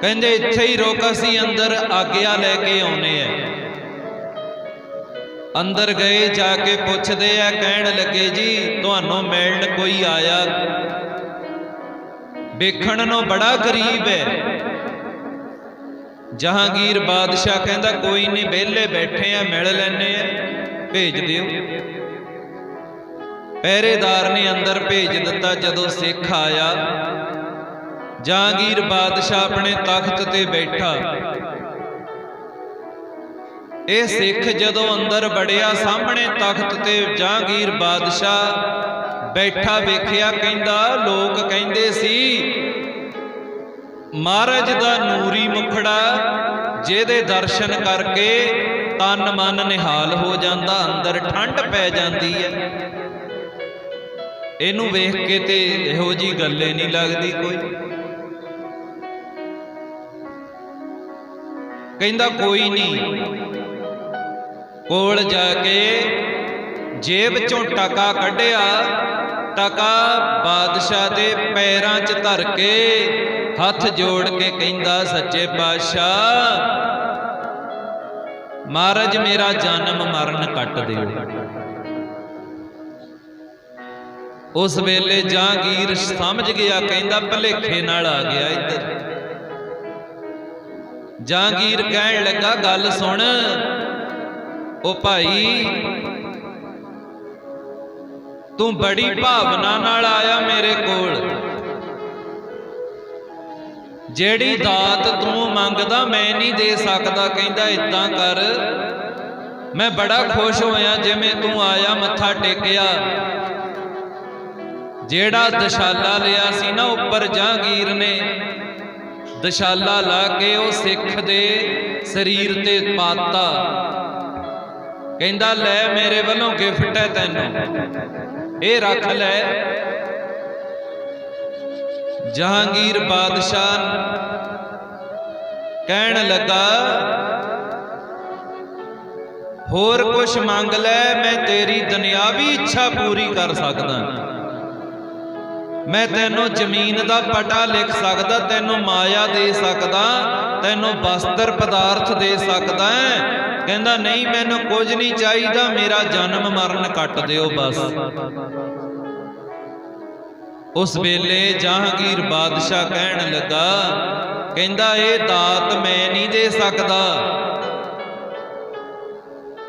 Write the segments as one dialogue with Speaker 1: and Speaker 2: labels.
Speaker 1: ਕਹਿੰਦੇ ਇੱਥੇ ਹੀ ਰੁਕ ਅਸੀਂ ਅੰਦਰ ਆਗਿਆ ਲੈ ਕੇ ਆਉਨੇ ਆ। ਅੰਦਰ ਗਏ, ਜਾ ਕੇ ਪੁੱਛਦੇ ਆ, ਕਹਿਣ ਲੱਗੇ, ਜੀ, ਤੁਹਾਨੂੰ ਮਿਲਣ ਕੋਈ ਆਇਆ? ਵੇਖਣ ਨੂੰ ਬੜਾ ਗਰੀਬ ਹੈ। ਜਹਾਂਗੀਰ ਬਾਦਸ਼ਾਹ ਕਹਿੰਦਾ, ਕੋਈ ਨਹੀਂ ਵਿਹਲੇ ਬੈਠੇ ਆ, ਮਿਲ ਲੈਨੇ ਆ। ਭੇਜ ਦਿਓ। ਪਹਿਰੇਦਾਰ ਨੇ ਅੰਦਰ ਭੇਜ ਦਿੱਤਾ, ਜਦੋਂ ਸਿੱਖ ਆਇਆ। ਜਹਾਂਗੀਰ ਬਾਦਸ਼ਾਹ ਆਪਣੇ ਤਖਤ ਤੇ ਬੈਠਾ। ਇਹ ਸਿੱਖ ਜਦੋਂ ਅੰਦਰ ਵੜਿਆ ਸਾਹਮਣੇ ਤਖਤ ਤੇ ਜਹਾਂਗੀਰ ਬਾਦਸ਼ਾਹ ਬੈਠਾ ਵੇਖਿਆ, ਕਹਿੰਦਾ, ਲੋਕ ਕਹਿੰਦੇ ਸੀ, ਮਹਾਰਾਜ ਦਾ ਨੂਰੀ ਮੁਖੜਾ ਜਿਹਦੇ ਦਰਸ਼ਨ ਕਰਕੇ ਤਨ ਮਨ ਨਿਹਾਲ ਹੋ ਜਾਂਦਾ, ਅੰਦਰ ਠੰਡ ਪੈ ਜਾਂਦੀ ਹੈ। ਇਹਨੂੰ ਵੇਖ ਕੇ ਤੇ ਇਹੋ ਜੀ ਗੱਲੇ ਨਹੀਂ ਲੱਗਦੀ ਕੋਈ। ਕਹਿੰਦਾ ਕੋਈ ਨਹੀਂ। ਕੋਲ ਜਾ ਕੇ ਜੇਬ ਚੋਂ ਟਕਾ ਕੱਢਿਆ। ਟਕਾ ਬਾਦਸ਼ਾਹ ਦੇ ਪੈਰਾਂ 'ਚ ਧਰ ਕੇ ਹੱਥ ਜੋੜ ਕੇ ਕਹਿੰਦਾ ਸੱਚੇ ਪਾਤਸ਼ਾਹ ਮਹਾਰਾਜ ਮੇਰਾ ਜਨਮ ਮਰਨ ਕੱਟ ਦਿਓ। ਉਸ ਵੇਲੇ ਜਹਾਂਗੀਰ ਸਮਝ ਗਿਆ ਕਹਿੰਦਾ ਭਲੇਖੇ ਨਾਲ ਆ ਗਿਆ ਇੱਧਰ। ਜਹਾਂਗੀਰ ਕਹਿਣ ਲੱਗਾ ਗੱਲ ਸੁਣ। ਉਹ ਭਾਈ ਤੂੰ ਬੜੀ ਭਾਵਨਾ ਨਾਲ ਆਇਆ ਮੇਰੇ ਕੋਲ। ਜਿਹੜੀ ਦਾਤ ਤੂੰ ਮੰਗਦਾ ਮੈਂ ਨਹੀਂ ਦੇ ਸਕਦਾ। ਕਹਿੰਦਾ ਇਦਾਂ ਕਰ। ਮੈਂ ਬੜਾ ਖੁਸ਼ ਹੋਇਆ ਜਿਵੇਂ ਤੂੰ ਆਇਆ ਮੱਥਾ ਟੇਕਿਆ। ਜਿਹੜਾ ਦਸ਼ਾਲਾ ਲਿਆ ਸੀ ਨਾ ਉੱਪਰ ਜਹਾਂਗੀਰ ਨੇ ਦਸ਼ਾਲਾ ਲਾ ਕੇ ਉਹ ਸਿੱਖ ਦੇ ਸਰੀਰ ਤੇ ਪਾਤਾ। ਕਹਿੰਦਾ, ਲੈ ਮੇਰੇ ਵੱਲੋਂ ਗਿਫਟ ਹੈ ਤੈਨੂੰ। ਇਹ ਰੱਖ ਲੈ। ਜਹਾਂਗੀਰ ਬਾਦਸ਼ਾਹ ਕਹਿਣ ਲੱਗਾ, ਹੋਰ ਕੁਛ ਮੰਗ ਲੈ, ਮੈਂ ਤੇਰੀ ਦੁਨਿਆਵੀ ਇੱਛਾ ਪੂਰੀ ਕਰ ਸਕਦਾ। ਮੈਂ ਤੈਨੂੰ ਜ਼ਮੀਨ ਦਾ ਪਟਾ ਲਿਖ ਸਕਦਾ ਤੈਨੂੰ ਮਾਇਆ ਦੇ ਸਕਦਾ ਤੈਨੂੰ ਵਸਤਰ ਪਦਾਰਥ ਦੇ ਸਕਦਾ ਕਹਿੰਦਾ ਨਹੀਂ ਮੈਨੂੰ ਕੁਝ ਨਹੀਂ ਚਾਹੀਦਾ ਮੇਰਾ ਜਨਮ ਮਰਨ ਕੱਟ ਦਿਓ ਬਸ। ਉਸ ਵੇਲੇ ਜਹਾਂਗੀਰ ਬਾਦਸ਼ਾਹ ਕਹਿਣ ਲੱਗਾ ਕਹਿੰਦਾ ਇਹ ਦਾਤ ਮੈਂ ਨਹੀਂ ਦੇ ਸਕਦਾ।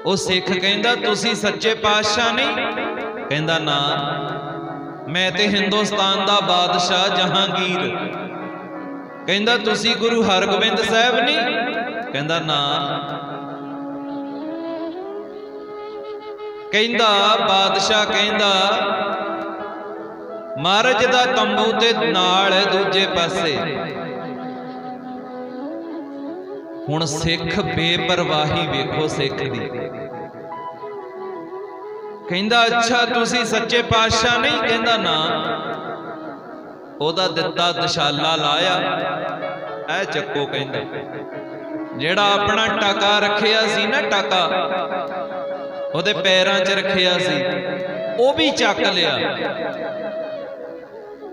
Speaker 1: ਉਹ ਸਿੱਖ ਕਹਿੰਦਾ ਤੁਸੀਂ ਸੱਚੇ ਪਾਤਸ਼ਾਹ ਨਹੀਂ? ਕਹਿੰਦਾ ਨਾ। ਮੈਂ ਤੇ ਹਿੰਦੁਸਤਾਨ ਦਾ ਬਾਦਸ਼ਾਹ ਜਹਾਂਗੀਰ। ਕਹਿੰਦਾ ਤੁਸੀਂ ਗੁਰੂ ਹਰਗੋਬਿੰਦ ਸਾਹਿਬ ਨਹੀਂ ਕਹਿੰਦਾ ਨਾ। ਕਹਿੰਦਾ ਬਾਦਸ਼ਾਹ ਕਹਿੰਦਾ ਮਹਾਰਾਜ ਦਾ ਤੰਬੂ ਤੇ ਨਾਲ ਹੈ ਦੂਜੇ ਪਾਸੇ। ਹੁਣ ਸਿੱਖ ਬੇਪਰਵਾਹੀ ਵੇਖੋ ਸਿੱਖ ਦੀ। ਕਹਿੰਦਾ, ਅੱਛਾ, ਤੁਸੀਂ ਸੱਚੇ ਪਾਤਸ਼ਾਹ ਨਹੀਂ? ਕਹਿੰਦਾ, ਨਾ। ਉਹਦਾ ਦਿੱਤਾ ਦਸ਼ਾਲਾ ਲਾਇਆ। ਐ ਚੱਕੋ ਕਹਿੰਦਾ, ਜਿਹੜਾ ਆਪਣਾ ਟਾਕਾ ਰੱਖਿਆ ਸੀ ਨਾ ਟਾਕਾ, ਉਹਦੇ ਪੈਰਾਂ 'ਚ ਰੱਖਿਆ ਸੀ, ਉਹ ਵੀ ਚੱਕ ਲਿਆ।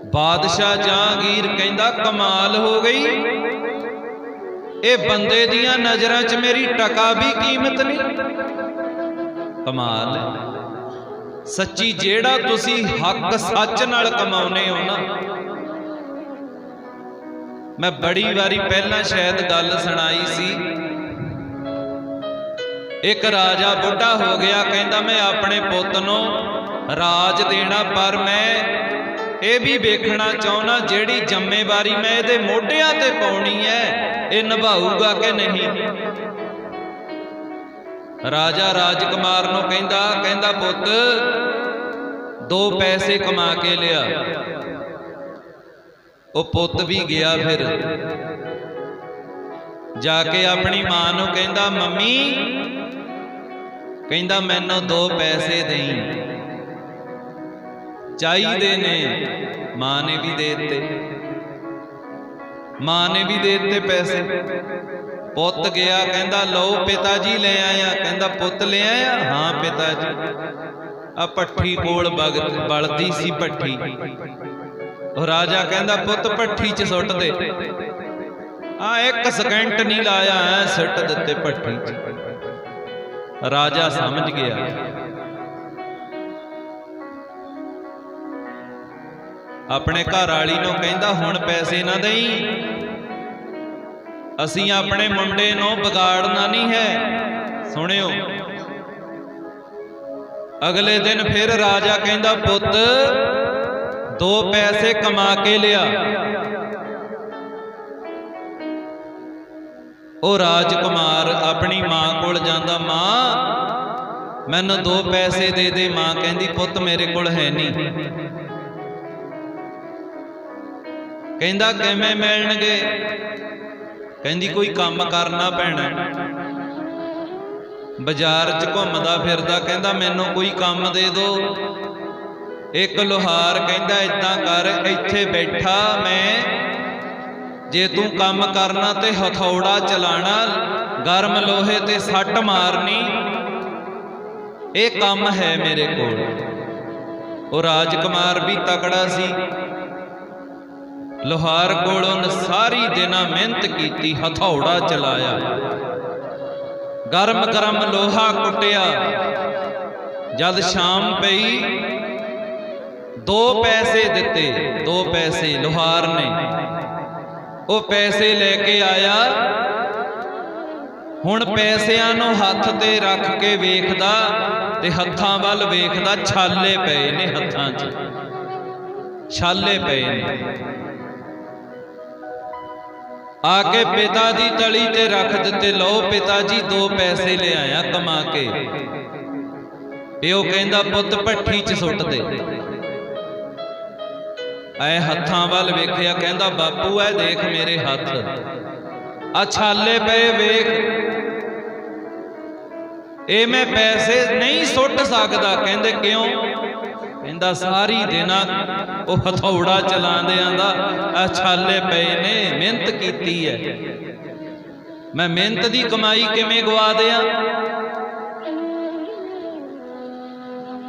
Speaker 1: ਬਾਦਸ਼ਾਹ ਜਹਾਂਗੀਰ ਕਹਿੰਦਾ, ਕਮਾਲ ਹੋ ਗਈ। ਇਹ ਬੰਦੇ ਦੀਆਂ ਨਜ਼ਰਾਂ 'ਚ ਮੇਰੀ ਟਕਾ ਵੀ ਕੀਮਤ ਨਹੀਂ। ਕਮਾਲ ਹੈ। ਸੱਚੀ ਜਿਹੜਾ ਤੁਸੀਂ ਹੱਕ ਸੱਚ ਨਾਲ ਕਮਾਉਨੇ ਹੋ ਨਾ। ਮੈਂ ਬੜੀ ਵਾਰੀ ਪਹਿਲਾਂ ਸ਼ਾਇਦ ਗੱਲ ਸੁਣਾਈ ਸੀ। ਇੱਕ ਰਾਜਾ ਬੁੱਢਾ ਹੋ ਗਿਆ, ਕਹਿੰਦਾ, ਮੈਂ ਆਪਣੇ ਪੁੱਤ ਨੂੰ ਰਾਜ ਦੇਣਾ, ਪਰ ਮੈਂ ਇਹ ਵੀ ਵੇਖਣਾ ਚਾਹੁੰਦਾ, ਜਿਹੜੀ ਜ਼ਿੰਮੇਵਾਰੀ ਮੈਂ ਇਹਦੇ ਮੋਢਿਆਂ ਤੇ ਪਾਉਣੀ ਹੈ, ਇਹ ਨਿਭਾਊਗਾ ਕਿ ਨਹੀਂ? ਰਾਜਾ ਰਾਜਕੁਮਾਰ ਨੂੰ ਕਹਿੰਦਾ ਕਹਿੰਦਾ ਪੁੱਤ ਦੋ ਪੈਸੇ ਕਮਾ ਕੇ ਲਿਆ। ਉਹ ਪੁੱਤ ਵੀ ਗਿਆ ਫਿਰ। ਜਾ ਕੇ ਆਪਣੀ ਮਾਂ ਨੂੰ ਕਹਿੰਦਾ ਮੰਮੀ। ਕਹਿੰਦਾ ਮੈਨੂੰ ਦੋ ਪੈਸੇ ਦੇਈ। ਚਾਹੀਦੇ ਨੇ। ਮਾਂ ਨੇ ਵੀ ਦੇ ਦਿੱਤੇ। ਮਾਂ ਨੇ ਵੀ ਦੇ ਦਿੱਤੇ ਪੈਸੇ। ਪੁੱਤ ਗਿਆ, ਕਹਿੰਦਾ, ਲਓ ਪਿਤਾ ਜੀ ਲੈ ਆਇਆ। ਕਹਿੰਦਾ, ਪੁੱਤ ਲੈ ਆਇਆ? ਹਾਂ, ਪਿਤਾ ਜੀ। ਆ ਪੱਠੀ ਕੋਲ ਬਗ ਬਲਦੀ ਸੀ ਪੱਠੀ ਉਹ ਰਾਜਾ ਕਹਿੰਦਾ, ਪੁੱਤ ਪੱਠੀ 'ਚ ਸੁੱਟ ਦੇ। ਆ ਇੱਕ ਸਕਿੰਟ ਨਹੀਂ ਲਾਇਆ, ਐ ਸਿੱਟ ਦਿੱਤੇ ਭੱਠੀ 'ਚ। ਰਾਜਾ ਸਮਝ ਗਿਆ। ਆਪਣੇ ਘਰ ਵਾਲੀ ਨੂੰ ਕਹਿੰਦਾ, ਹੁਣ ਪੈਸੇ ਨਾ ਦੇਈ। ਅਸੀਂ ਆਪਣੇ ਮੁੰਡੇ ਨੂੰ ਵਿਗਾੜਨਾ ਨਹੀਂ ਹੈ। ਸੁਣਿਓ। ਅਗਲੇ ਦਿਨ ਫਿਰ ਰਾਜਾ ਕਹਿੰਦਾ, ਪੁੱਤ, ਦੋ ਪੈਸੇ ਕਮਾ ਕੇ ਲਿਆ। ਉਹ ਰਾਜਕੁਮਾਰ ਆਪਣੀ ਮਾਂ ਕੋਲ ਜਾਂਦਾ, ਮਾਂ, ਮੈਨੂੰ ਦੋ ਪੈਸੇ ਦੇ ਦੇ। ਮਾਂ ਕਹਿੰਦੀ, ਪੁੱਤ, ਮੇਰੇ ਕੋਲ ਹੈ ਨਹੀਂ। ਕਹਿੰਦਾ, ਕਿਵੇਂ ਮਿਲਣਗੇ? ਕਹਿੰਦੀ ਕੋਈ ਕੰਮ ਕਰਨਾ ਪੈਣਾ। ਬਾਜ਼ਾਰ 'ਚ ਘੁੰਮਦਾ ਫਿਰਦਾ ਕਹਿੰਦਾ, ਮੈਨੂੰ ਕੋਈ ਕੰਮ ਦੇ ਦਿਓ ਇੱਕ ਲੋਹਾਰ ਕਹਿੰਦਾ ਇਦਾਂ ਕਰ, ਇੱਥੇ ਬੈਠਾ ਮੈਂ। ਜੇ ਤੂੰ ਕੰਮ ਕਰਨਾ ਤੇ ਹਥੌੜਾ ਚਲਾਣਾ, ਗਰਮ ਲੋਹੇ ਤੇ ਸੱਟ ਮਾਰਨੀ, ਇਹ ਕੰਮ ਹੈ ਮੇਰੇ ਕੋਲ। ਉਹ ਰਾਜਕੁਮਾਰ ਵੀ ਤਕੜਾ ਸੀ। ਲੋਹਾਰ ਕੋਲੋਂ ਸਾਰੀ ਦਿਨਾਂ ਮਿਹਨਤ ਕੀਤੀ, ਹਥੌੜਾ ਚਲਾਇਆ। ਗਰਮ ਗਰਮ ਲੋਹਾ ਕੁੱਟਿਆ। ਜਦ ਸ਼ਾਮ ਪਈ, ਦੋ ਪੈਸੇ ਦਿੱਤੇ, ਦੋ ਪੈਸੇ ਲੋਹਾਰ ਨੇ। ਉਹ ਪੈਸੇ ਲੈ ਕੇ ਆਇਆ। ਹੁਣ ਪੈਸਿਆਂ ਨੂੰ ਹੱਥ ਤੇ ਰੱਖ ਕੇ ਵੇਖਦਾ ਤੇ ਹੱਥਾਂ ਵੱਲ ਵੇਖਦਾ ਛਾਲੇ ਪਏ ਨੇ ਹੱਥਾਂ 'ਚ। ਛਾਲੇ ਪਏ ਨੇ। ਆ ਕੇ ਪਿਤਾ ਦੀ ਤਲੀ ਤੇ ਰੱਖ ਦਿੱਤੇ। ਲਓ ਪਿਤਾ ਜੀ, ਦੋ ਪੈਸੇ ਲਿਆਇਆ ਕਮਾ ਕੇ। ਪਿਓ ਕਹਿੰਦਾ, ਪੁੱਤ ਭੱਠੀ 'ਚ ਸੁੱਟ ਦੇ। ਐ ਹੱਥਾਂ ਵੱਲ ਵੇਖਿਆ, ਕਹਿੰਦਾ, ਬਾਪੂ ਐ ਦੇਖ ਮੇਰੇ ਹੱਥ। ਆ ਛਾਲੇ ਪਏ ਵੇਖ। ਇਹ ਮੈਂ ਪੈਸੇ ਨਹੀਂ ਸੁੱਟ ਸਕਦਾ। ਕਹਿੰਦੇ, ਕਿਉਂ? ਕਹਿੰਦਾ ਸਾਰੀ ਦਿਨਾਂ ਉਹ ਹਥੌੜਾ ਚਲਾਉਂਦਿਆਂ ਦਾ ਆ ਛਾਲੇ ਪਏ ਨੇ ਮਿਹਨਤ ਕੀਤੀ ਹੈ ਮੈਂ ਮਿਹਨਤ ਦੀ ਕਮਾਈ ਕਿਵੇਂ ਗਵਾ ਦਿਆਂ?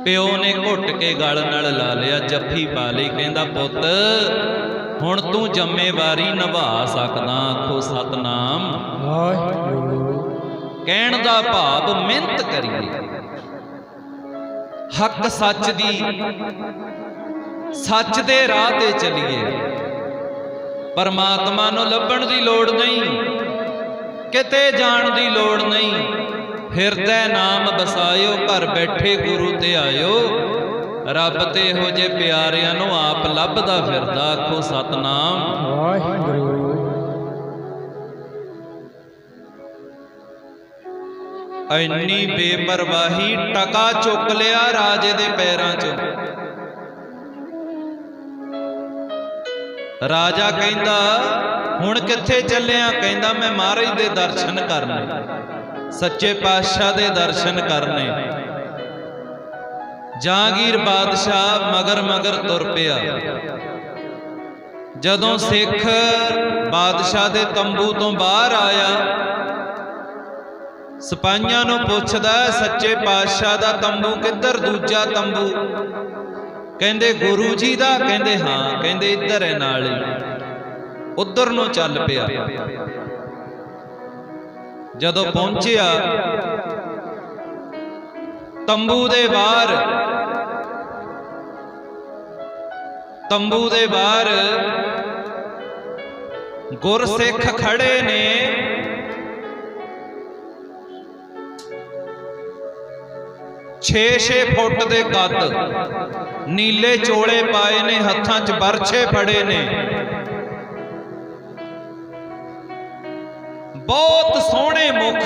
Speaker 1: ਪਿਓ ਨੇ ਘੁੱਟ ਕੇ ਗਲ ਨਾਲ ਲਾ ਲਿਆ ਜੱਫੀ ਪਾ ਲਈ ਕਹਿੰਦਾ ਪੁੱਤ ਹੁਣ ਤੂੰ ਜ਼ਿੰਮੇਵਾਰੀ ਨਿਭਾ ਸਕਦਾ ਆਖੋ ਸਤਨਾਮ।
Speaker 2: ਵਾਹਿਗੁਰੂ।
Speaker 1: ਕਹਿਣ ਦਾ ਭਾਵ ਮਿਹਨਤ ਕਰੀਏ। ਹੱਕ ਸੱਚ ਦੀ ਸੱਚ ਦੇ ਰਾਹ ਤੇ ਚੱਲੀਏ। ਪਰਮਾਤਮਾ ਨੂੰ ਲੱਭਣ ਦੀ ਲੋੜ ਨਹੀਂ, ਕਿਤੇ ਜਾਣ ਦੀ ਲੋੜ ਨਹੀਂ। ਹਿਰਦੈ ਨਾਮ ਬਸਾਇਓ, ਘਰ ਬੈਠੇ ਗੁਰੂ ਤੇ ਆਇਓ। ਰੱਬ ਤੇ ਇਹੋ ਜੇ ਪਿਆਰਿਆਂ ਨੂੰ ਆਪ ਲੱਭਦਾ ਫਿਰਦਾ, ਆਖੋ ਸਤਨਾਮ।
Speaker 2: ਵਾਹਿਗੁਰੂ।
Speaker 1: ਇੰਨੀ ਬੇਪਰਵਾਹੀ ਟਕਾ ਚੁੱਕ ਲਿਆ ਰਾਜੇ ਦੇ ਪੈਰਾਂ 'ਚ। ਰਾਜਾ ਕਹਿੰਦਾ ਹੁਣ ਕਿੱਥੇ ਚੱਲਿਆ? ਕਹਿੰਦਾ ਮੈਂ ਮਹਾਰਾਜ ਦੇ ਦਰਸ਼ਨ ਕਰਨੇ ਸੱਚੇ ਪਾਤਸ਼ਾਹ ਦੇ ਦਰਸ਼ਨ ਕਰਨੇ। ਜਹਾਂਗੀਰ ਬਾਦਸ਼ਾਹ ਮਗਰ ਮਗਰ ਤੁਰ ਪਿਆ। ਜਦੋਂ ਸਿੱਖ ਬਾਦਸ਼ਾਹ ਦੇ ਤੰਬੂ ਤੋਂ ਬਾਹਰ ਆਇਆ ਸਿਪਾਹੀਆਂ ਨੂੰ ਪੁੱਛਦਾ ਸੱਚੇ ਪਾਤਸ਼ਾਹ ਦਾ ਤੰਬੂ ਕਿੱਧਰ, ਦੂਜਾ ਤੰਬੂ? ਕਹਿੰਦੇ, ਗੁਰੂ ਜੀ ਦਾ? ਕਹਿੰਦੇ, ਹਾਂ, ਕਹਿੰਦੇ, ਇੱਧਰ ਹੈ ਨਾਲ। ਉੱਧਰ ਨੂੰ ਚੱਲ ਪਿਆ। ਜਦੋਂ ਪਹੁੰਚਿਆ, ਤੰਬੂ ਦੇ ਬਾਹਰ, ਤੰਬੂ ਦੇ ਬਾਹਰ ਗੁਰਸਿੱਖ ਖੜੇ ਨੇ। ਛੇ 6 ਫੁੱਟ ਦੇ ਕੱਦ ਨੀਲੇ ਚੋਲੇ ਪਾਏ ਨੇ, ਹੱਥਾਂ 'ਚ ਬਰਛੇ ਫੜੇ ਨੇ। ਬਹੁਤ ਸੋਹਣੇ ਮੁਖ।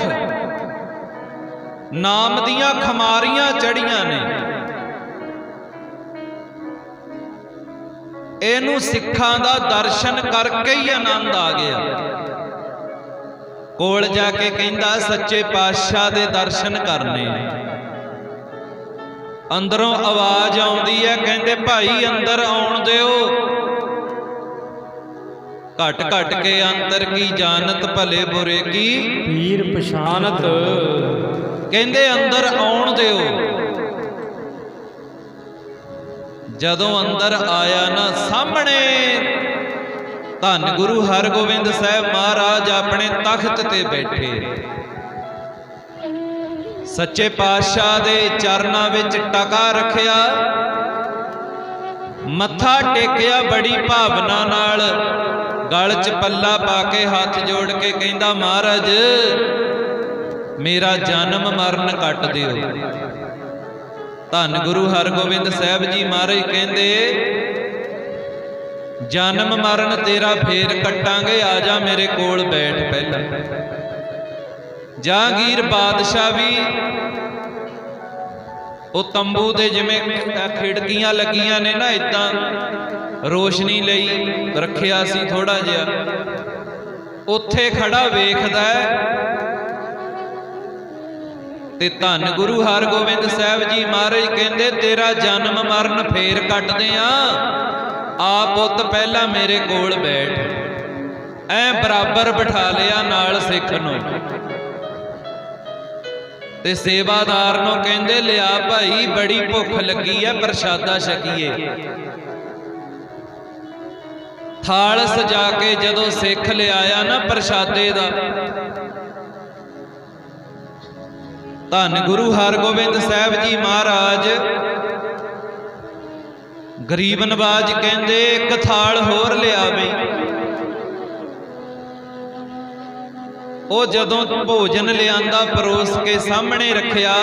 Speaker 1: ਨਾਮ ਦੀਆਂ ਖਮਾਰੀਆਂ ਚੜੀਆਂ ਨੇ। ਇਹਨੂੰ ਸਿੱਖਾਂ ਦਾ ਦਰਸ਼ਨ ਕਰਕੇ ਹੀ ਆਨੰਦ ਆ ਗਿਆ। ਕੋਲ ਜਾ ਕੇ ਕਹਿੰਦਾ, ਸੱਚੇ ਪਾਤਸ਼ਾਹ ਦੇ ਦਰਸ਼ਨ ਕਰਨੇ ਅੰਦਰੋਂ ਆਵਾਜ਼ ਆਉਂਦੀ ਹੈ ਕਹਿੰਦੇ ਭਾਈ ਅੰਦਰ ਆਉਣ ਦਿਓ। ਘਟ ਘਟ ਕੇ ਅੰਦਰ ਕੀ ਜਾਣਤ ਭਲੇ ਬੁਰੇ ਕੀ?
Speaker 2: ਪੀਰ ਪਛਾਨਤ
Speaker 1: ਕਹਿੰਦੇ ਅੰਦਰ ਆਉਣ ਦਿਓ। ਜਦੋਂ ਅੰਦਰ ਆਇਆ ਨਾ ਸਾਹਮਣੇ ਧੰਨ ਗੁਰੂ ਹਰਗੋਬਿੰਦ ਸਾਹਿਬ ਮਹਾਰਾਜ ਆਪਣੇ ਤਖਤ ਤੇ ਬੈਠੇ। ਸੱਚੇ ਪਾਤਸ਼ਾਹ ਦੇ ਚਰਨਾਂ ਵਿੱਚ ਟਕਾ ਰੱਖਿਆ। ਮੱਥਾ ਟੇਕਿਆ ਬੜੀ ਭਾਵਨਾ ਨਾਲ। ਗਲ 'ਚ ਪੱਲਾ ਪਾ ਕੇ ਹੱਥ ਜੋੜ ਕੇ ਕਹਿੰਦਾ, ਮਹਾਰਾਜ, ਮੇਰਾ ਜਨਮ ਮਰਨ ਕੱਟ ਦਿਓ। ਧੰਨ ਗੁਰੂ ਹਰਗੋਬਿੰਦ ਸਾਹਿਬ ਜੀ ਮਹਾਰਾਜ ਕਹਿੰਦੇ, ਜਨਮ ਮਰਨ ਤੇਰਾ ਫੇਰ ਕੱਟਾਂਗੇ, ਆ ਜਾ ਮੇਰੇ ਕੋਲ ਬੈਠ ਪਹਿਲਾਂ। ਜਹਾਂਗੀਰ ਬਾਦਸ਼ਾਹ ਵੀ ਉਹ ਤੰਬੂ ਦੇ ਜਿਵੇਂ ਖਿੜਕੀਆਂ ਲੱਗੀਆਂ ਨੇ ਨਾ ਇਦਾਂ ਰੋਸ਼ਨੀ ਲਈ ਰੱਖਿਆ ਸੀ ਥੋੜਾ ਜਿਹਾ। ਉੱਥੇ ਖੜਾ ਵੇਖਦਾ ਹੈ ਤੇ ਧੰਨ ਗੁਰੂ ਹਰਗੋਬਿੰਦ ਸਾਹਿਬ ਜੀ ਮਹਾਰਾਜ ਕਹਿੰਦੇ, ਤੇਰਾ ਜਨਮ ਮਰਨ ਫੇਰ ਕੱਟਦੇ ਆ। ਆ ਪੁੱਤ ਪਹਿਲਾਂ ਮੇਰੇ ਕੋਲ ਬੈਠ। ਐ ਬਰਾਬਰ ਬਿਠਾ ਲਿਆ ਨਾਲ ਸਿੱਖ ਨੂੰ। ਤੇ ਸੇਵਾਦਾਰ ਨੂੰ ਕਹਿੰਦੇ, ਲਿਆ ਭਾਈ, ਬੜੀ ਭੁੱਖ ਲੱਗੀ ਐ ਪ੍ਰਸ਼ਾਦਾ ਛਕੀਏ। ਥਾਲ ਸਜਾ ਕੇ ਜਦੋਂ ਸਿੱਖ ਲਿਆਇਆ ਨਾ ਪ੍ਰਸ਼ਾਦੇ ਦਾ, ਧੰਨ ਗੁਰੂ ਹਰਗੋਬਿੰਦ ਸਾਹਿਬ ਜੀ ਮਹਾਰਾਜ। ਗਰੀਬ ਨਵਾਜ ਕਹਿੰਦੇ, ਇੱਕ ਥਾਲ ਹੋਰ ਲਿਆਵੇ। ਉਹ ਜਦੋਂ ਭੋਜਨ ਲਿਆਂਦਾ, ਪਰੋਸ ਕੇ ਸਾਹਮਣੇ ਰੱਖਿਆ,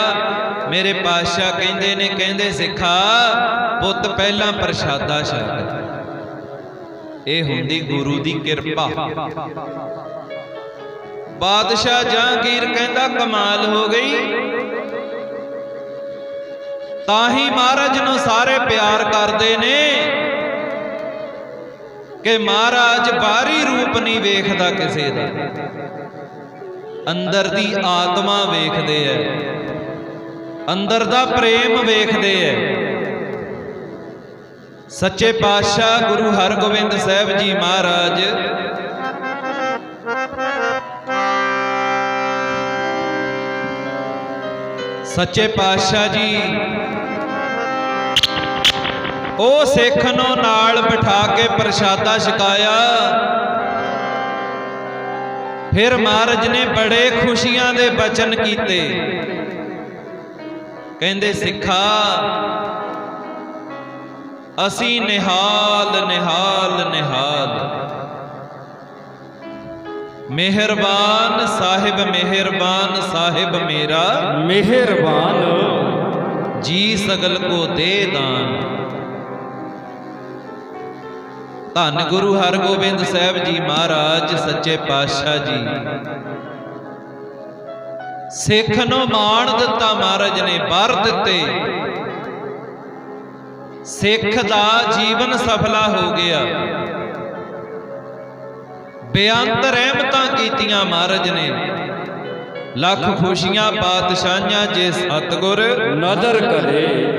Speaker 1: ਮੇਰੇ ਪਾਤਸ਼ਾਹ ਕਹਿੰਦੇ ਨੇ, ਕਹਿੰਦੇ ਸਿੱਖਾ, ਪੁੱਤ ਪਹਿਲਾਂ ਪ੍ਰਸ਼ਾਦਾ ਛਕ। ਇਹ ਹੁੰਦੀ ਗੁਰੂ ਦੀ ਕਿਰਪਾ। ਬਾਦਸ਼ਾਹ ਜਹਾਂਗੀਰ ਕਹਿੰਦਾ, ਕਮਾਲ ਹੋ ਗਈ। ਤਾਂ ਹੀ ਮਹਾਰਾਜ ਨੂੰ ਸਾਰੇ ਪਿਆਰ ਕਰਦੇ ਨੇ ਕਿ ਮਹਾਰਾਜ ਬਾਹਰੀ ਰੂਪ ਨਹੀਂ ਵੇਖਦਾ ਕਿਸੇ ਦਾ। ਅੰਦਰ ਦੀ ਆਤਮਾ ਵੇਖਦੇ ਐ। ਅੰਦਰ ਦਾ ਪ੍ਰੇਮ ਵੇਖਦੇ ਐ। ਸੱਚੇ ਪਾਤਸ਼ਾਹ ਗੁਰੂ ਹਰਗੋਬਿੰਦ ਸਾਹਿਬ ਜੀ ਮਹਾਰਾਜ। ਸੱਚੇ ਪਾਤਸ਼ਾਹ ਜੀ ਉਹ ਸਿੱਖ ਨੂੰ ਨਾਲ ਬਿਠਾ ਕੇ ਪ੍ਰਸ਼ਾਦਾ ਛਕਾਇਆ। ਫਿਰ ਮਹਾਰਾਜ ਨੇ ਬੜੇ ਖੁਸ਼ੀਆਂ ਦੇ ਬਚਨ ਕੀਤੇ। ਕਹਿੰਦੇ ਸਿੱਖਾ ਅਸੀਂ ਨਿਹਾਲ ਨਿਹਾਲ ਨਿਹਾਲ। ਮਿਹਰਬਾਨ ਸਾਹਿਬ ਮਿਹਰਬਾਨ ਸਾਹਿਬ ਮੇਰਾ।
Speaker 2: ਮਿਹਰਬਾਨ।
Speaker 1: ਜੀ ਸਗਲ ਕੋ ਦੇ ਦਾਨ। ਧੰਨ ਗੁਰੂ ਹਰਗੋਬਿੰਦ ਸਾਹਿਬ ਜੀ ਮਹਾਰਾਜ ਸੱਚੇ ਪਾਤਸ਼ਾਹ ਜੀ। ਸਿੱਖ ਨੂੰ ਮਾਣ ਦਿੱਤਾ ਮਹਾਰਾਜ ਨੇ ਵਰ ਦਿੱਤੇ। ਸਿੱਖ ਦਾ ਜੀਵਨ ਸਫਲਾ ਹੋ ਗਿਆ। ਬੇਅੰਤ ਰਹਿਮਤਾਂ ਕੀਤੀਆਂ ਮਹਾਰਾਜ ਨੇ। ਲੱਖ ਖੁਸ਼ੀਆਂ ਪਾਤਸ਼ਾਹਾਂ ਜੇ ਸਤਗੁਰ
Speaker 2: ਨਦਰ ਕਰੇ।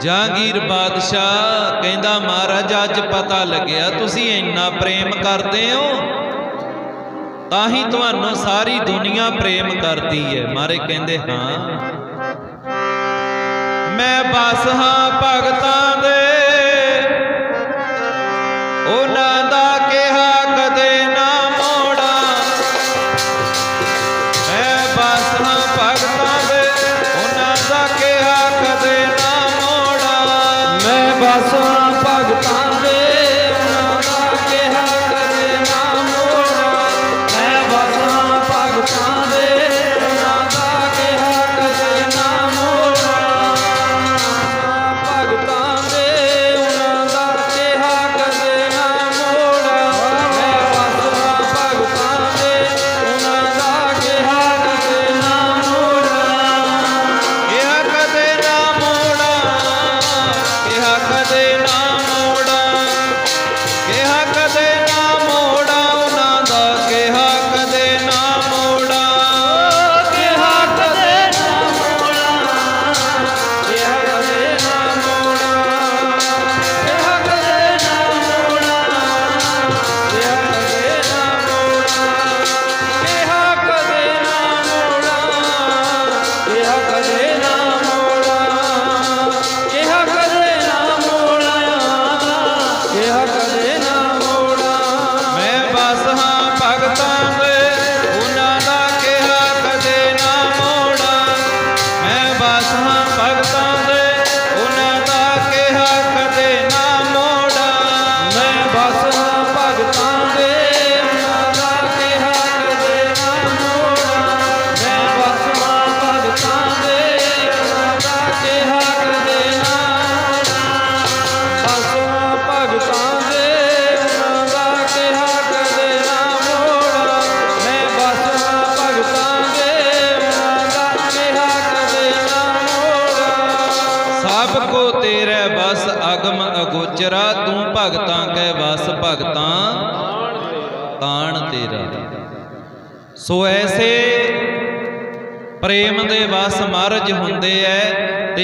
Speaker 1: ਜਹਾਂਗੀਰ ਬਾਦਸ਼ਾਹ ਕਹਿੰਦਾ, ਮਹਾਰਾਜ, ਅੱਜ ਪਤਾ ਲੱਗਿਆ, ਤੁਸੀਂ ਇੰਨਾ ਪ੍ਰੇਮ ਕਰਦੇ ਹੋ, ਤਾਂ ਹੀ ਤੁਹਾਨੂੰ ਸਾਰੀ ਦੁਨੀਆ ਪ੍ਰੇਮ ਕਰਦੀ ਹੈ। ਮਾਰੇ ਕਹਿੰਦੇ, ਹਾਂ। ਮੈਂ ਬਸ ਹਾਂ ਭਗਤਾਂ ਦੇ, ਉਹਨਾਂ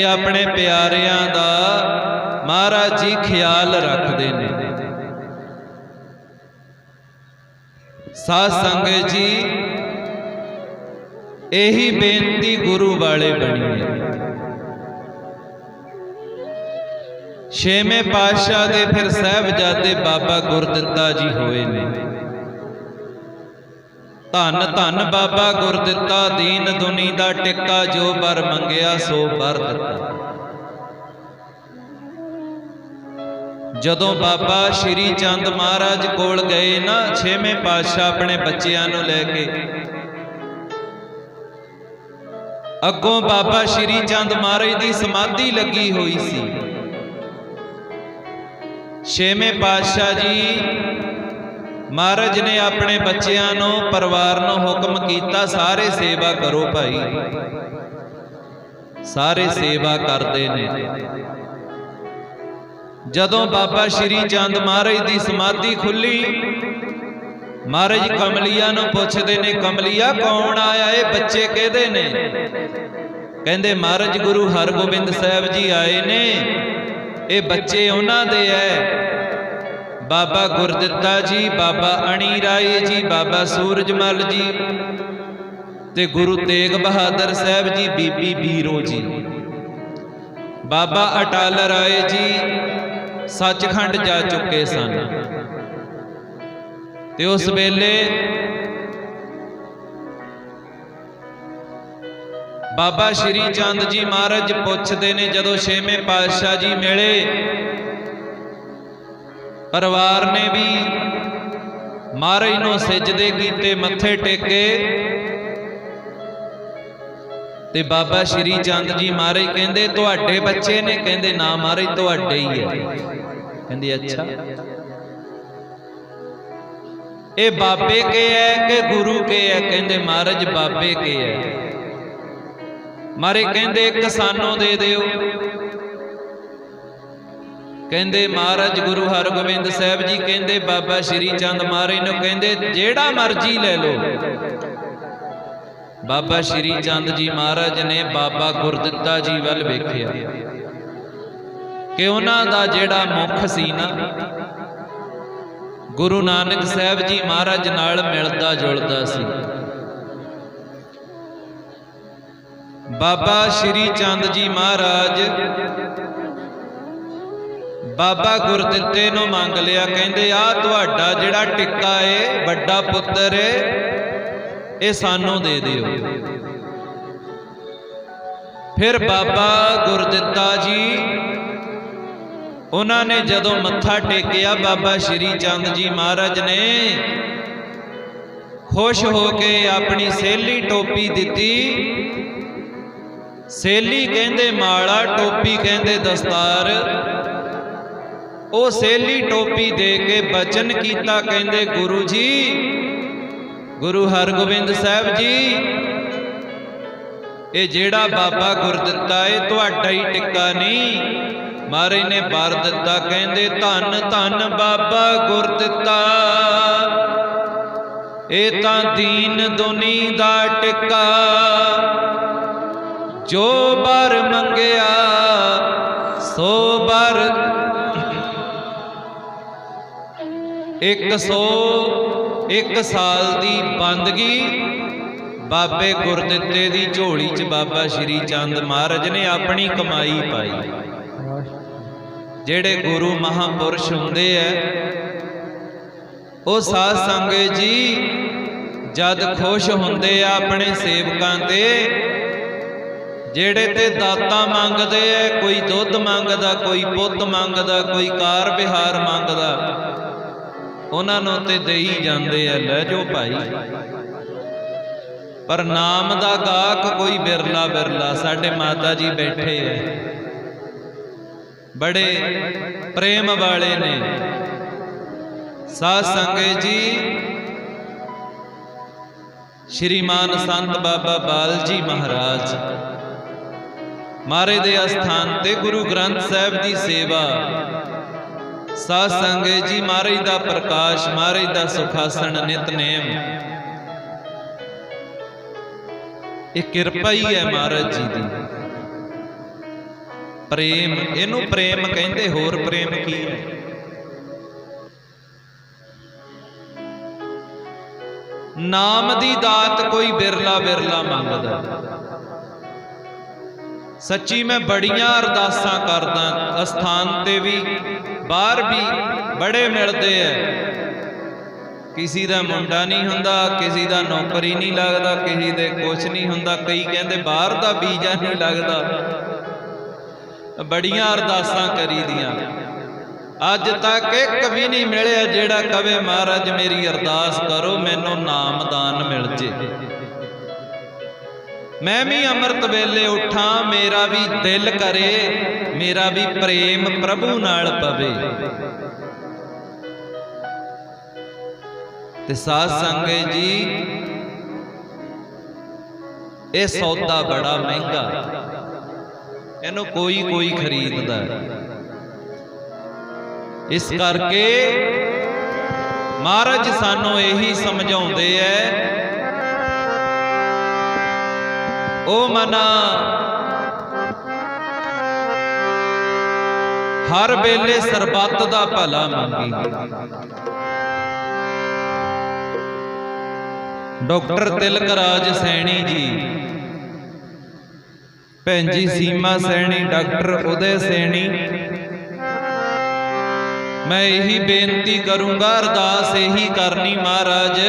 Speaker 1: ਤੇ ਆਪਣੇ ਪਿਆਰਿਆਂ ਦਾ ਮਹਾਰਾਜ ਜੀ ਖਿਆਲ ਰੱਖਦੇ ਨੇ। ਸਾਧ ਸੰਗਤ ਜੀ, ਇਹੀ ਬੇਨਤੀ ਗੁਰੂ ਵਾਲੇ ਬਣੀ ਹੈ। ਛੇਵੇਂ ਪਾਤਸ਼ਾਹ ਦੇ ਫਿਰ ਸਾਹਿਬਜ਼ਾਦੇ ਬਾਬਾ ਗੁਰਦਿੱਤਾ ਜੀ ਹੋਏ ਨੇ। ਧੰਨ ਧੰਨ ਬਾਬਾ ਗੁਰਦਿੱਤਾ ਦੀਨ ਦੁਨੀ ਦਾ ਟਿੱਕਾ ਜੋ ਬਰ ਮੰਗਿਆ ਸੋ ਬਰ ਦਿੱਤਾ। ਜਦੋਂ ਬਾਬਾ ਸ਼੍ਰੀ ਚੰਦ ਮਹਾਰਾਜ ਕੋਲ ਗਏ ਨਾ ਛੇਵੇਂ ਪਾਤਸ਼ਾਹ ਆਪਣੇ ਬੱਚਿਆਂ ਨੂੰ ਲੈ ਕੇ। ਅੱਗੋਂ ਬਾਬਾ ਸ਼੍ਰੀ ਚੰਦ ਮਹਾਰਾਜ ਦੀ ਸਮਾਧੀ ਲੱਗੀ ਹੋਈ ਸੀ। ਛੇਵੇਂ ਪਾਤਸ਼ਾਹ ਜੀ ਮਹਾਰਾਜ ਨੇ ਆਪਣੇ ਬੱਚਿਆਂ ਨੂੰ, ਪਰਿਵਾਰ ਨੂੰ ਹੁਕਮ ਕੀਤਾ, ਸਾਰੇ ਸੇਵਾ ਕਰੋ ਭਾਈ। ਸਾਰੇ ਸੇਵਾ ਕਰਦੇ ਨੇ। ਜਦੋਂ ਬਾਬਾ ਸ਼੍ਰੀ ਚੰਦ ਮਹਾਰਾਜ ਦੀ ਸਮਾਧੀ ਖੁੱਲੀ, ਮਹਾਰਾਜ ਕਮਲੀਆ ਨੂੰ ਪੁੱਛਦੇ ਨੇ, ਕਮਲੀਆ, ਕੌਣ ਆਇਆ? ਇਹ ਬੱਚੇ ਕਿਹਦੇ ਨੇ? ਕਹਿੰਦੇ, ਮਹਾਰਾਜ ਗੁਰੂ ਹਰਗੋਬਿੰਦ ਸਾਹਿਬ ਜੀ ਆਏ ਨੇ। ਇਹ ਬੱਚੇ ਉਹਨਾਂ ਦੇ ਐ। ਬਾਬਾ ਗੁਰਦਿੱਤਾ ਜੀ, ਬਾਬਾ ਅਣੀ ਰਾਏ ਜੀ, ਬਾਬਾ ਸੂਰਜਮਲ ਜੀ ਤੇ ਗੁਰੂ ਤੇਗ ਬਹਾਦਰ ਸਾਹਿਬ ਜੀ, ਬੀਬੀ ਬੀਰੋ ਜੀ। ਬਾਬਾ ਅਟਲ ਰਾਏ ਜੀ ਸੱਚਖੰਡ ਜਾ ਚੁੱਕੇ ਸਨ। ਤੇ ਉਸ ਵੇਲੇ ਬਾਬਾ ਸ਼੍ਰੀ ਚੰਦ ਜੀ ਮਹਾਰਾਜ ਪੁੱਛਦੇ ਨੇ, ਜਦੋਂ ਛੇਵੇਂ ਪਾਤਸ਼ਾਹ ਜੀ ਮਿਲੇ ਪਰਿਵਾਰ ਨੇ ਵੀ ਮਹਾਰਾਜ ਨੂੰ ਸਜਦੇ ਕੀਤੇ, ਮੱਥੇ ਟੇਕੇ। ਤੇ ਬਾਬਾ ਸ਼੍ਰੀ ਚੰਦ ਜੀ ਮਹਾਰਾਜ ਕਹਿੰਦੇ, ਤੁਹਾਡੇ ਬੱਚੇ ਨੇ, ਕਹਿੰਦੇ, ਨਾ ਮਹਾਰਾਜ, ਤੁਹਾਡੇ ਹੀ ਹੈ। ਕਹਿੰਦੇ, ਅੱਛਾ। ਇਹ ਬਾਬੇ ਕੇ ਹੈ ਕਿ ਗੁਰੂ ਕੇ ਹੈ? ਕਹਿੰਦੇ, ਮਹਾਰਾਜ, ਬਾਬੇ ਕੇ ਹੈ। ਮਾਰੇ ਕਹਿੰਦੇ, ਇੱਕ ਸਾਨੂੰ ਦੇ ਦਿਓ। ਕਹਿੰਦੇ ਮਹਾਰਾਜ ਗੁਰੂ ਹਰਗੋਬਿੰਦ ਸਾਹਿਬ ਜੀ ਕਹਿੰਦੇ ਬਾਬਾ ਸ਼੍ਰੀ ਚੰਦ ਮਹਾਰਾਜ ਨੂੰ ਕਹਿੰਦੇ, ਜਿਹੜਾ ਮਰਜ਼ੀ ਲੈ ਲਓ। ਬਾਬਾ ਸ਼੍ਰੀ ਚੰਦ ਜੀ ਮਹਾਰਾਜ ਨੇ ਬਾਬਾ ਗੁਰਦਿੱਤਾ ਜੀ ਵੱਲ ਵੇਖਿਆ ਕਿ ਉਹਨਾਂ ਦਾ ਜਿਹੜਾ ਮੁਖ ਸੀ ਨਾ, ਗੁਰੂ ਨਾਨਕ ਸਾਹਿਬ ਜੀ ਮਹਾਰਾਜ ਨਾਲ ਮਿਲਦਾ ਜੁਲਦਾ ਸੀ। ਬਾਬਾ ਸ਼੍ਰੀ ਚੰਦ ਜੀ ਮਹਾਰਾਜ ਬਾਬਾ ਗੁਰਦਿੱਤੇ ਨੂੰ ਮੰਗ ਲਿਆ, ਕਹਿੰਦੇ, ਆ ਤੁਹਾਡਾ ਜਿਹੜਾ ਟਿੱਕਾ ਏ, ਵੱਡਾ ਪੁੱਤਰ ਏ, ਇਹ ਸਾਨੂੰ ਦੇ ਦਿਓ। ਫਿਰ ਬਾਬਾ ਗੁਰਦਿੱਤਾ ਜੀ, ਉਹਨਾਂ ਨੇ ਜਦੋਂ ਮੱਥਾ ਟੇਕਿਆ, ਬਾਬਾ ਸ਼੍ਰੀ ਚੰਦ ਜੀ ਮਹਾਰਾਜ ਨੇ ਖੁਸ਼ ਹੋ ਕੇ ਆਪਣੀ ਸੇਲੀ ਟੋਪੀ ਦਿੱਤੀ। ਸੇਲੀ ਕਹਿੰਦੇ, ਮਾਲਾ ਟੋਪੀ, ਕਹਿੰਦੇ, ਦਸਤਾਰ। ਉਹ ਸੇਲੀ ਟੋਪੀ ਦੇ ਕੇ ਬਚਨ ਕੀਤਾ, ਕਹਿੰਦੇ ਗੁਰੂ ਜੀ, ਗੁਰੂ ਹਰਗੋਬਿੰਦ ਸਾਹਿਬ ਜੀ, ਇਹ ਜਿਹੜਾ ਬਾਬਾ ਗੁਰ ਦਿੱਤਾ, ਇਹ ਤੁਹਾਡਾ ਹੀ ਟਿੱਕਾ ਨਹੀਂ। ਮਾਰੇ ਨੇ ਬਾਰ ਦਿੱਤਾ, ਕਹਿੰਦੇ ਧੰਨ ਧੰਨ ਬਾਬਾ ਗੁਰ ਦਿੱਤਾ। ਇਹ ਤਾਂ ਦੀਨ ਦੁਨੀ ਦਾ ਟਿੱਕਾ। ਜੋ ਬਰ ਮੰਗਿਆ, ਸੋ ਬਰ 101 ਸਾਲ ਦੀ ਬੰਦਗੀ ਬਾਬੇ ਗੁਰਦਿੱਤੇ ਦੀ ਝੋਲੀ 'ਚ ਬਾਬਾ ਸ਼੍ਰੀ ਚੰਦ ਮਹਾਰਾਜ ਨੇ ਆਪਣੀ ਕਮਾਈ ਪਾਈ। ਜਿਹੜੇ ਗੁਰੂ ਮਹਾਪੁਰਸ਼ ਹੁੰਦੇ ਐ ਉਹ ਸਾਧ ਸੰਗਤ ਜੀ ਜਦ ਖੁਸ਼ ਹੁੰਦੇ ਆ ਆਪਣੇ ਸੇਵਕਾਂ ਤੇ, ਜਿਹੜੇ ਤੇ ਦਾਤਾ ਮੰਗਦੇ ਐ ਕੋਈ ਦੁੱਧ ਮੰਗਦਾ, ਕੋਈ ਪੁੱਤ ਮੰਗਦਾ, ਕੋਈ ਕਾਰ ਵਿਹਾਰ ਮੰਗਦਾ ਉਹਨਾਂ ਨੂੰ ਤੇ ਦੇਈ ਜਾਂਦੇ ਆ, ਲੈ ਜੋ ਭਾਈ। ਪਰ ਨਾਮ ਦਾ ਗਾਹਕ ਕੋਈ ਬਿਰਲਾ ਬਿਰਲਾ ਸਾਡੇ ਮਾਤਾ ਜੀ ਬੈਠੇ ਐ ਬੜੇ ਪ੍ਰੇਮ ਵਾਲੇ ਨੇ। ਸਾਧ ਸੰਗਤ ਜੀ ਸ਼੍ਰੀਮਾਨ ਸੰਤ ਬਾਬਾ ਬਾਲ ਜੀ ਮਹਾਰਾਜ, ਮਾਰੇ ਦੇ ਅਸਥਾਨ ਤੇ ਗੁਰੂ ਗ੍ਰੰਥ ਸਾਹਿਬ ਦੀ ਸੇਵਾ ਸਾਧ ਸੰਗੇ ਜੀ ਮਹਾਰਾਜ ਦਾ ਪ੍ਰਕਾਸ਼, ਮਹਾਰਾਜ ਦਾ ਸੁਖਾਸਣ ਨਿਤਨੇਮ ਇਹ ਕਿਰਪਾ ਹੀ ਹੈ ਮਹਾਰਾਜ ਜੀ ਦੀ। ਪ੍ਰੇਮ, ਇਹਨੂੰ ਪ੍ਰੇਮ ਕਹਿੰਦੇ, ਹੋਰ ਪ੍ਰੇਮ ਕੀ ਹੈ? ਨਾਮ ਦੀ ਦਾਤ ਕੋਈ ਬਿਰਲਾ ਬਿਰਲਾ ਮੰਗਦਾ। ਸੱਚੀ ਮੈਂ ਬੜੀਆਂ ਅਰਦਾਸਾਂ ਕਰਦਾ, ਅਸਥਾਨ ਤੇ ਵੀ ਬਾਹਰ ਵੀ ਬੜੇ ਮਿਲਦੇ ਐ ਕਿਸੇ ਦਾ ਮੁੰਡਾ ਨਹੀਂ ਹੁੰਦਾ, ਕਿਸੇ ਦਾ ਨੌਕਰੀ ਨਹੀਂ ਲੱਗਦਾ, ਕਿਸੇ ਦੇ ਕੁਝ ਨਹੀਂ ਹੁੰਦਾ। ਕਈ ਕਹਿੰਦੇ ਬਾਹਰ ਦਾ ਵੀਜ਼ਾ ਨਹੀਂ ਲੱਗਦਾ। ਬੜੀਆਂ ਅਰਦਾਸਾਂ ਕਰੀ ਦੀਆਂ ਅੱਜ ਤੱਕ ਇੱਕ ਵੀ ਨਹੀਂ ਮਿਲਿਆ ਜਿਹੜਾ ਕਵੇ, ਮਹਾਰਾਜ, ਮੇਰੀ ਅਰਦਾਸ ਕਰੋ, ਮੈਨੂੰ ਨਾਮਦਾਨ ਮਿਲ ਜੇ। ਮੈਂ ਵੀ ਅੰਮ੍ਰਿਤ ਵੇਲੇ ਉਠਾਂ, ਮੇਰਾ ਵੀ ਦਿਲ ਕਰੇ, ਮੇਰਾ ਵੀ ਪ੍ਰੇਮ ਪ੍ਰਭੂ ਨਾਲ ਪਵੇ। ਤੇ ਸਾਧ ਸੰਗਤ ਜੀ, ਇਹ ਸੌਦਾ ਬੜਾ ਮਹਿੰਗਾ। ਇਹਨੂੰ ਕੋਈ ਕੋਈ ਖਰੀਦਦਾ ਇਸ ਕਰਕੇ ਮਹਾਰਾਜ ਸਾਨੂੰ ਇਹੀ ਸਮਝਾਉਂਦੇ ਐ ਉਹ ਮਨਾ। ਹਰ ਵੇਲੇ ਸਰਬੱਤ ਦਾ ਭਲਾ ਮੰਗੀ। ਡਾਕਟਰ ਤਿਲਕ ਰਾਜ ਸੈਣੀ ਜੀ। ਭੈਣ ਜੀ ਸੀਮਾ ਸੈਣੀ, ਡਾਕਟਰ ਉਦੈ ਸੈਣੀ। ਮੈਂ ਇਹੀ ਬੇਨਤੀ ਕਰੂੰਗਾ, ਅਰਦਾਸ ਇਹੀ ਕਰਨੀ ਮਹਾਰਾਜ।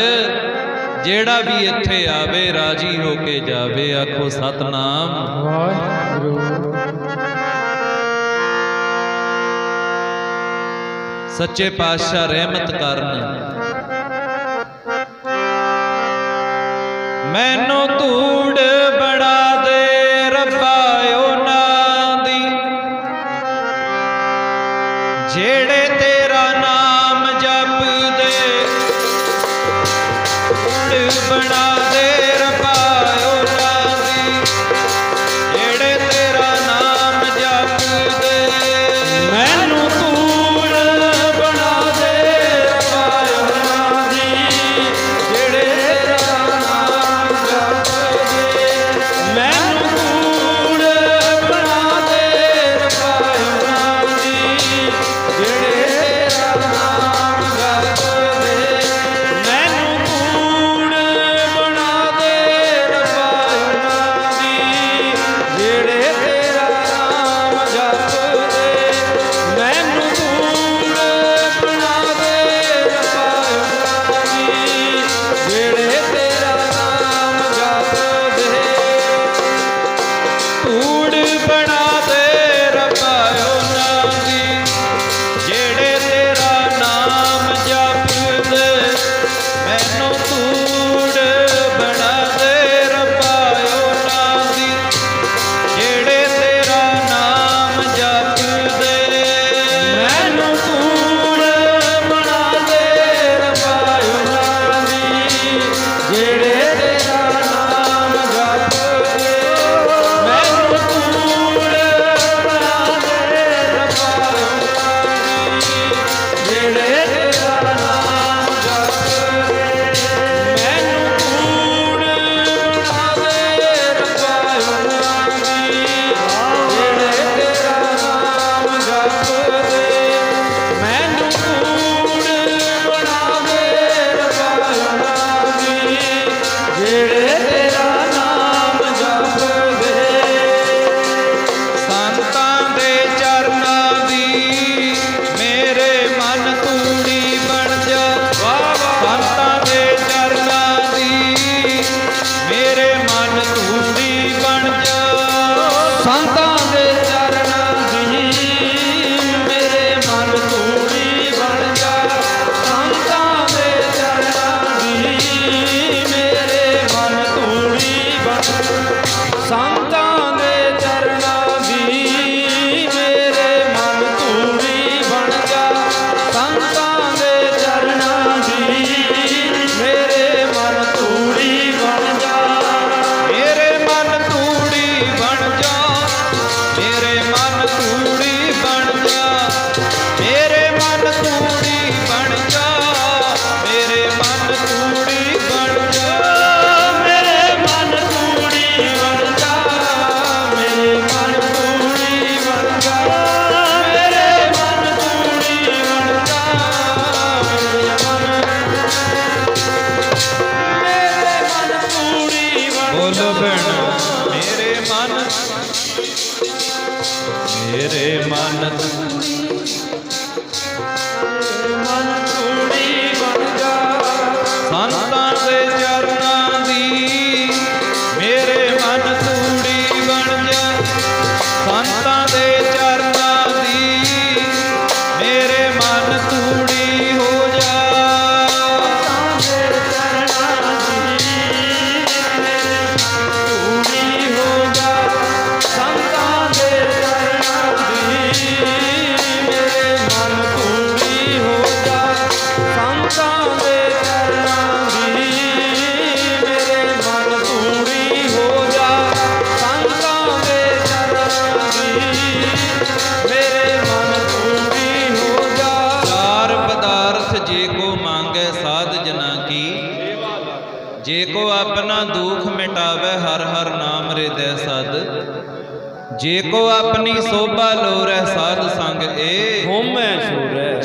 Speaker 1: ਜਿਹੜਾ ਵੀ ਇੱਥੇ ਆਵੇ, ਰਾਜੀ ਹੋ ਕੇ ਜਾਵੇ, ਆਖੋ ਸਤਨਾਮ।
Speaker 2: ਵਾਹਿਗੁਰੂ
Speaker 1: ਸੱਚੇ ਪਾਤਸ਼ਾਹ ਰਹਿਮਤ ਕਰਨ। ਮੈਨੂੰ ਧੂੜ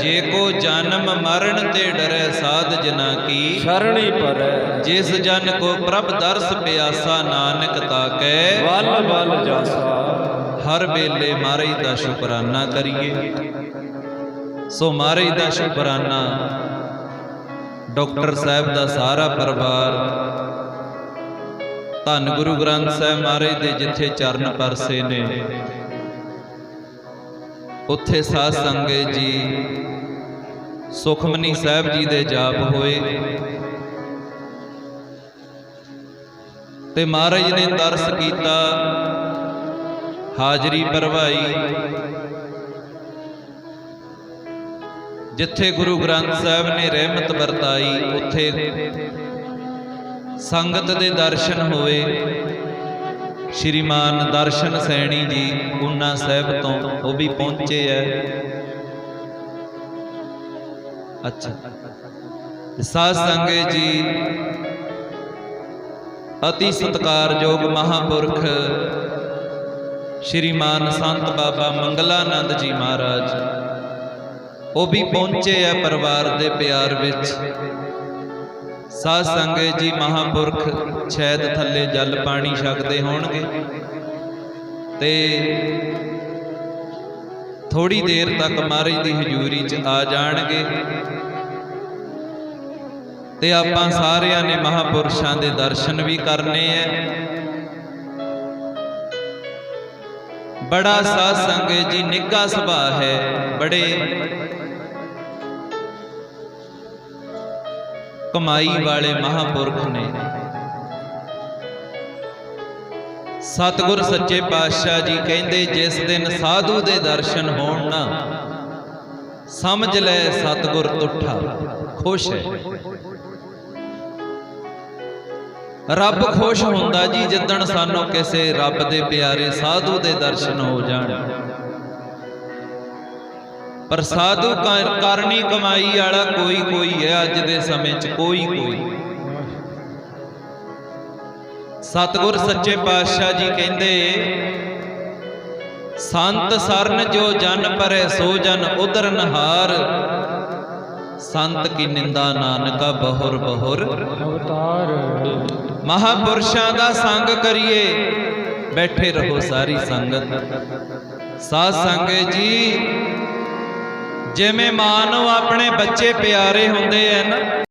Speaker 2: ਜੇ
Speaker 1: ਕੋ ਜਨਮ ਮਰਨ ਤੇ ਡਰੈ ਸਾਧ ਜਨਾ ਕੀ?
Speaker 2: ਸ਼ਰਣੀ ਪਰੈ।
Speaker 1: ਜਿਸ ਜਨ ਕੋ ਪ੍ਰਭ ਦਰਸ ਪਿਆਸਾ ਨਾਨਕ ਤਾਕੈ
Speaker 2: ਵੱਲ ਵੱਲ ਜਾਸਾ।
Speaker 1: ਹਰ ਵੇਲੇ ਮਹਾਰਾਜ ਦਾ ਸ਼ੁਕਰਾਨਾ ਕਰੀਏ। ਸੋ ਮਹਾਰਾਜ ਦਾ ਸ਼ੁਕਰਾਨਾ ਡਾਕਟਰ ਸਾਹਿਬ ਦਾ ਸਾਰਾ ਪਰਿਵਾਰ ਧੰਨ ਗੁਰੂ ਗ੍ਰੰਥ ਸਾਹਿਬ ਮਹਾਰਾਜ ਦੇ ਜਿੱਥੇ ਚਰਨ ਪਰਸੇ ਨੇ। ਉੱਥੇ ਸਾਧ ਸੰਗਤ ਜੀ, ਸੁਖਮਨੀ ਸਾਹਿਬ ਜੀ ਦੇ ਜਾਪ ਹੋਏ। ਤੇ ਮਹਾਰਾਜ ਨੇ ਦਰਸ ਕੀਤਾ, ਹਾਜ਼ਰੀ ਭਰਵਾਈ। ਜਿੱਥੇ ਗੁਰੂ ਗ੍ਰੰਥ ਸਾਹਿਬ ਨੇ ਰਹਿਮਤ ਵਰਤਾਈ, ਉੱਥੇ ਸੰਗਤ ਦੇ ਦਰਸ਼ਨ ਹੋਏ। ਸ਼੍ਰੀਮਾਨ ਦਰਸ਼ਨ ਸੈਣੀ ਜੀ ਪੂਨਾ ਸਾਹਿਬ ਤੋਂ ਉਹ ਵੀ ਪਹੁੰਚੇ ਐ। ਅੱਛਾ। ਸਾਧ ਸੰਗਤ ਜੀ, ਅਤੀ ਸਤਿਕਾਰਯੋਗ ਮਹਾਪੁਰਖ ਸ਼੍ਰੀਮਾਨ ਸੰਤ ਬਾਬਾ ਮੰਗਲਾਨੰਦ ਜੀ ਮਹਾਰਾਜ। ਉਹ ਵੀ ਪਹੁੰਚੇ ਆ ਪਰਿਵਾਰ ਦੇ ਪਿਆਰ ਵਿੱਚ। ਸਾਧ ਸੰਗਤ ਜੀ ਮਹਾਪੁਰਖ, ਸ਼ਾਇਦ ਥੱਲੇ ਜਲ ਪਾਣੀ ਛਕਦੇ ਹੋਣਗੇ। ਤੇ ਥੋੜੀ ਦੇਰ ਤੱਕ ਮਹਾਰਾਜ ਦੀ ਹਜ਼ੂਰੀ 'ਚ ਆ ਜਾਣਗੇ। ਤੇ ਆਪਾਂ ਸਾਰਿਆਂ ਨੇ ਮਹਾਪੁਰਸ਼ਾਂ ਦੇ ਦਰਸ਼ਨ ਵੀ ਕਰਨੇ ਐ। ਬੜਾ ਸਾਧ ਸੰਗਤ ਜੀ ਨਿੱਘਾ ਸੁਭਾਅ ਹੈ, ਬੜੇ ਕਮਾਈ ਵਾਲੇ ਮਹਾਪੁਰਖ ਨੇ। ਸਤਿਗੁਰ ਸੱਚੇ ਪਾਤਸ਼ਾਹ ਜੀ ਕਹਿੰਦੇ ਜਿਸ ਦਿਨ ਸਾਧੂ ਦੇ ਦਰਸ਼ਨ ਹੋਣ ਨਾ ਸਮਝ ਲੈ ਸਤਿਗੁਰ ਤੁਠਾ। ਖੁਸ਼ ਹੈ। ਰੱਬ ਖੁਸ਼ ਹੁੰਦਾ ਜੀ ਜਿੱਦਣ ਸਾਨੂੰ ਕਿਸੇ ਰੱਬ ਦੇ ਪਿਆਰੇ ਸਾਧੂ ਦੇ ਦਰਸ਼ਨ ਹੋ ਜਾਣ। ਪਰ ਸਾਧੂ ਕਰ- ਕਰਨੀ ਕਮਾਈ ਵਾਲਾ ਕੋਈ ਕੋਈ ਹੈ ਅੱਜ ਦੇ ਸਮੇਂ 'ਚ ਕੋਈ ਕੋਈ। ਸਤਿਗੁਰ ਸੱਚੇ ਪਾਤਸ਼ਾਹ ਜੀ ਕਹਿੰਦੇ ਸੰਤ ਸਰਨ ਜੋ ਜਨ ਪਰੈ ਸੋ ਜਨ ਉਦਰ ਨਹਾਰ। ਸੰਤ ਕੀ ਨਿੰਦਾ ਨਾਨਕਾ ਬਹੁਰ ਬਹੁਰ।
Speaker 2: ਅਵਤਾਰ।
Speaker 1: ਮਹਾਪੁਰਸ਼ਾਂ ਦਾ ਸੰਗ ਕਰੀਏ ਬੈਠੇ ਰਹੋ ਸਾਰੀ ਸੰਗਤ। ਸਾਧ ਸੰਗਤ ਜੀ ਜਿਵੇਂ ਮਾਂ ਨੂੰ ਆਪਣੇ ਬੱਚੇ ਪਿਆਰੇ ਹੁੰਦੇ ਐ ਨਾ